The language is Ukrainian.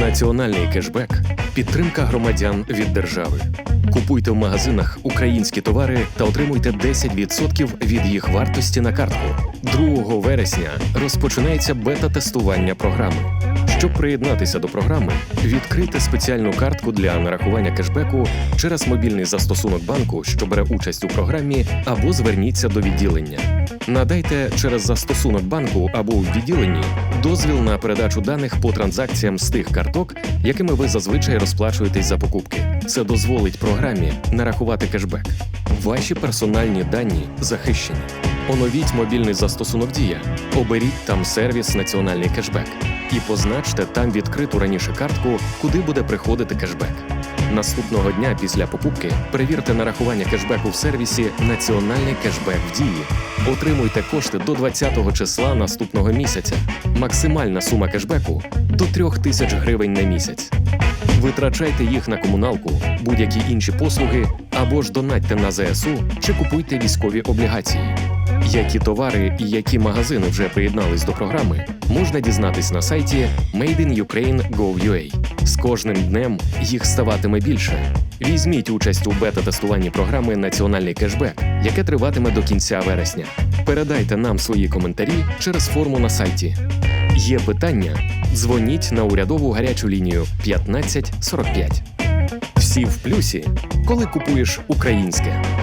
Національний кешбек підтримка громадян від держави. Купуйте в магазинах українські товари та отримуйте 10% від їх вартості на картку. 2 вересня розпочинається бета-тестування програми. Щоб приєднатися до програми, відкрийте спеціальну картку для нарахування кешбеку через мобільний застосунок банку, що бере участь у програмі, або зверніться до відділення. Надайте через застосунок банку або у відділенні дозвіл на передачу даних по транзакціям з тих карток, якими ви зазвичай розплачуєтесь за покупки. Це дозволить програмі нарахувати кешбек. Ваші персональні дані захищені. Оновіть мобільний застосунок Дія, оберіть там сервіс Національний кешбек і позначте там відкриту раніше картку, куди буде приходити кешбек. Наступного дня після покупки перевірте нарахування кешбеку в сервісі Національний кешбек в дії. Отримуйте кошти до 20-го числа наступного місяця. Максимальна сума кешбеку до 3 тисяч гривень на місяць. Витрачайте їх на комуналку, будь-які інші послуги або ж донатьте на ЗСУ чи купуйте військові облігації. Які товари і які магазини вже приєднались до програми, можна дізнатись на сайті madeinukraine.gov.ua. З кожним днем їх ставатиме більше. Візьміть участь у бета-тестуванні програми Національний кешбек, яке триватиме до кінця вересня. Передайте нам свої коментарі через форму на сайті. Є питання? Дзвоніть на урядову гарячу лінію 1545. Всі в плюсі, коли купуєш українське.